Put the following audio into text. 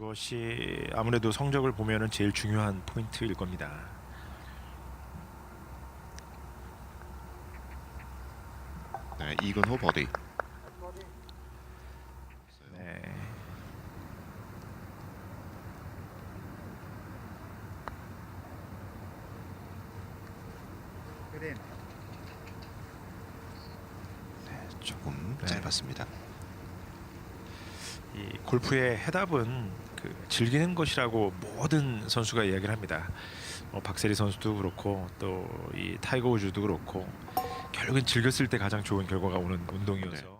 이것이 아무래도 성적을 보면은 제일 중요한 포인트일 겁니다. 네, 이근 호 버디. 네. 조금 네. 짧았습니다. 이 골프의 해답은 그 즐기는 것이라고 모든 선수가 이야기를 합니다. 어, 박세리 선수도 그렇고 또 이 타이거 우즈도 그렇고 결국엔 즐겼을 때 가장 좋은 결과가 오는 운동이어서.